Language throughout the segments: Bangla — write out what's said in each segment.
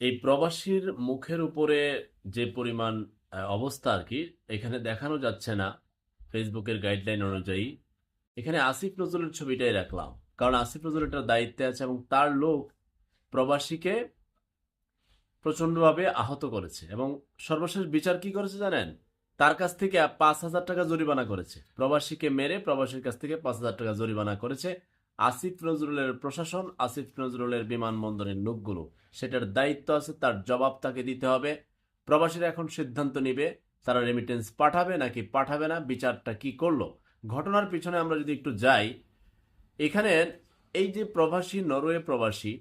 এই প্রবাসীর মুখের উপরে যে পরিমাণ অবস্থা আর কি, এখানে দেখানো যাচ্ছে না ফেসবুকের গাইডলাইন অনুযায়ী। এখানে আসিফ নজরুলের ছবিটাই রাখলাম। কারণ আসিফ নজরুল এটার দায়িত্বে আছে এবং তার লোক প্রবাসীকে প্রচণ্ডভাবে আহত করেছে এবং সর্বশেষ বিচার কি করেছে জানেন? তার কাছ থেকে পাঁচ হাজার টাকা জরিমানা করেছে। প্রবাসীকে মেরে প্রবাসীর কাছ থেকে পাঁচ হাজার টাকা জরিমানা করেছে। আসিফ নজরুলের প্রশাসন, আসিফ নজরুলের বিমানবন্দরের লোকগুলো। সেটার দায়িত্ব আছে, তার জবাব তাকে দিতে হবে। প্রবাসীরা এখন সিদ্ধান্ত নিবে, তারা রেমিটেন্স পাঠাবে নাকি পাঠাবে না, বিচারটা কি করল। ঘটনার পিছনে আমরা যদি একটু যাই, এখানে এই যে প্রবাসী, নরওয়ে প্রবাসী,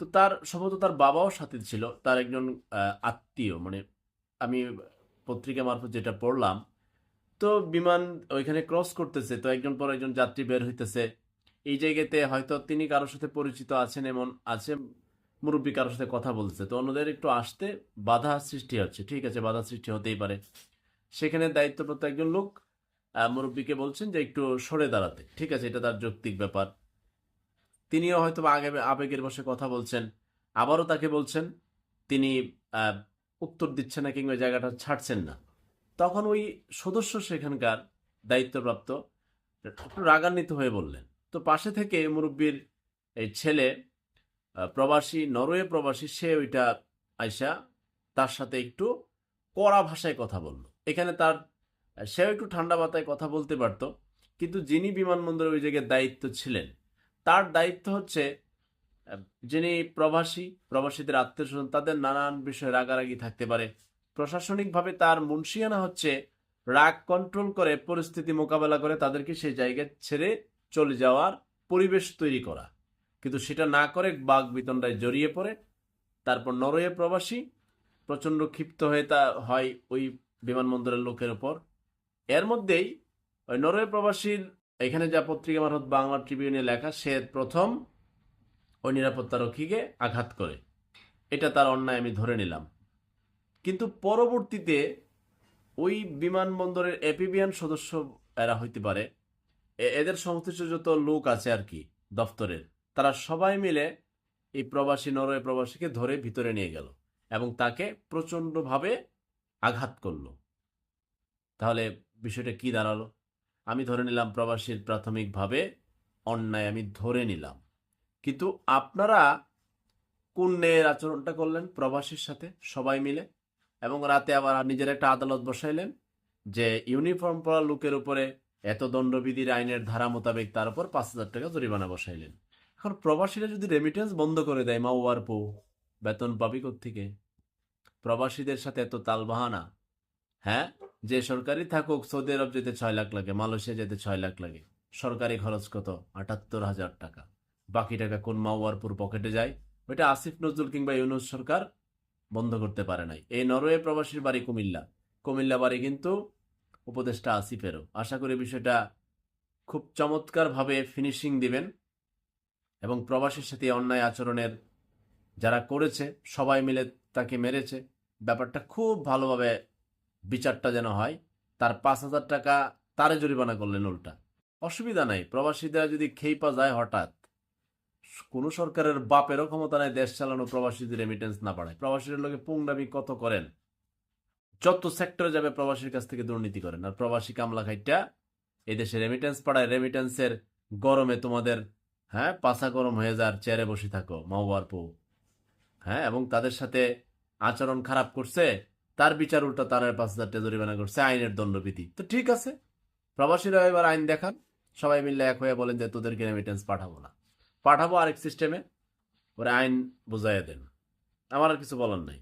তো তার সম্ভবত তার বাবাও সাথে ছিল, তার একজন আত্মীয়। মানে আমি পত্রিকা মারফত যেটা পড়লাম, তো বিমান ওইখানে ক্রস করতেছে, তো একজন পর একজন যাত্রী বের হইতেছে। এই জায়গাতে হয়তো তিনি কারোর সাথে পরিচিত আছেন এমন আছে, মুরব্বী কারোর সাথে কথা বলছে তো অন্যদের একটু আসতে বাধা সৃষ্টি হচ্ছে। ঠিক আছে, বাধা সৃষ্টি হতেই পারে। সেখানে দায়িত্বপ্রাপ্ত একজন লোক মুরব্বীকে বলছেন যে একটু সরে দাঁড়াতে। ঠিক আছে, এটা তার যৌক্তিক ব্যাপার। তিনিও হয়তো আগে আবেগের বসে কথা বলছেন। আবারও তাকে বলছেন, তিনি উত্তর দিচ্ছেন না কিংবা জায়গাটা ছাড়ছেন না। তখন ওই সদস্য সেখানকার দায়িত্বপ্রাপ্ত একটু রাগান্বিত হয়ে বললেন তো পাশে থেকে মুরব্বীর এই ছেলে প্রবাসী, নরওয়ে প্রবাসী, সে ওইটা আইসা তার সাথে একটু কড়া ভাষায় কথা বলল। এখানে তার, সেও একটু ঠান্ডা মাথায় কথা বলতে পারতো, কিন্তু যিনি বিমানবন্দরে ওই জায়গায় দায়িত্ব ছিলেন, তার দায়িত্ব হচ্ছে যিনি প্রবাসী, প্রবাসীদের আত্মীয় স্বজন তাদের নানান বিষয়ে রাগারাগি থাকতে পারে। প্রশাসনিকভাবে তার মুন্সিয়ানা হচ্ছে, রাগ কন্ট্রোল করে, পরিস্থিতি মোকাবেলা করে তাদেরকে সেই জায়গায় ছেড়ে চলে যাওয়ার পরিবেশ তৈরি করা। কিন্তু সেটা না করে বাঘ বিতণ্ডায় জড়িয়ে পড়ে, তারপর নরওয়ে প্রবাসী প্রচণ্ড ক্ষিপ্ত হয়ে তা হয় ওই বিমানবন্দরের লোকের ওপর। এর মধ্যেই ওই নরওয়ে প্রবাসীর এখানে যা পত্রিকা মারফত বাংলা ট্রিবিউনে লেখা, সে প্রথম ওই নিরাপত্তারক্ষীকে আঘাত করে। এটা তার অন্যায় আমি ধরে নিলাম। কিন্তু পরবর্তীতে ওই বিমানবন্দরের এপিবিয়ান সদস্য এরা হইতে পারে এদের সংশ্লিষ্ট যত লোক আছে আর কি দপ্তরের তারা সবাই মিলে এই প্রবাসী নরওয়ে প্রবাসীকে ধরে ভিতরে নিয়ে গেল এবং তাকে প্রচণ্ডভাবে আঘাত করল। তাহলে বিষয়টা কি দাঁড়াল? আমি ধরে নিলাম প্রবাসীর প্রাথমিকভাবে অন্যায় আমি ধরে নিলাম। কিন্তু আপনারা কোন ন্যায়ের আচরণটা করলেন প্রবাসীর সাথে সবাই মিলে এবং রাতে আবার নিজের একটা আদালত বসাইলেন যে ইউনিফর্ম পরা লোকের উপরে এত দণ্ডবিধির আইনের ধারা মোতাবেক তার উপর পাঁচ হাজার টাকা জরিমানা বসাইলেন। এখন প্রবাসীরা যদি রেমিটেন্স বন্ধ করে দেয় মা ওয়ার পো বেতন পাবি থেকে প্রবাসীদের সাথে এত তালবাহানা হ্যাঁ? যে সরকারি থাকুক, সৌদি আরব যেতে ছয় লাখ লাগে, মালয়েশিয়া যেতে ছয় লাখ লাগে, সরকারি খরচ কত? আটাত্তর হাজার টাকা। বাকি টাকা কোন মাওয়ারপুর পকেটে যায়? ওইটা আসিফ নজরুল কিংবা ইউনুস সরকার বন্ধ করতে পারে নাই। এই নরওয়ে প্রবাসীর বাড়ি কুমিল্লা। কুমিল্লা বাড়ি কিন্তু উপদেষ্টা আসিফেরও। আশা করি বিষয়টা খুব চমৎকারভাবে ফিনিশিং দিবেন এবং প্রবাসীর সাথে অন্যায় আচরণের যারা করেছে, সবাই মিলে তাকে মেরেছে। ব্যাপারটা খুব ভালোভাবে বিচারটা যেন হয়, তার পাঁচ হাজার টাকা তারে জরিমানা করলেন উল্টা। অসুবিধা নাই প্রবাসীরা যদি খেইপা যায় হঠাৎ, কোন সরকারের বাপেরও ক্ষমতা নাই দেশ চালানো প্রবাসীদের রেমিটেন্স না পাঠায় প্রবাসীদের লোকে পুংডামি কত করেন? যত সেক্টরে যাবে প্রবাসীর কাছ থেকে দুর্নীতি করেন। আর প্রবাসী কামলা খাইটা এই দেশে রেমিটেন্স পাঠায় রেমিটেন্সের গরমে তোমাদের হ্যাঁ পাশা গরম হয়ে যার চেয়ারে বসে থাকো মাওয়ার পো হ্যাঁ এবং তাদের সাথে আচরণ খারাপ করছে, তার বিচার উল্টা তারের পাঁচ হাজার জরিমানা করছে, আইনের দণ্ডবিধি। তো ঠিক আছে, প্রবাসীরা এবার আইন দেখান, সবাই মিলে এক হয়ে বলেন যে তোদেরকে রেমিটেন্স পাঠাবো না। পাঠাবো আরেক সিস্টেমে ওরা আইন বুঝাইয়া দেন। আমার আর কিছু বলার নাই।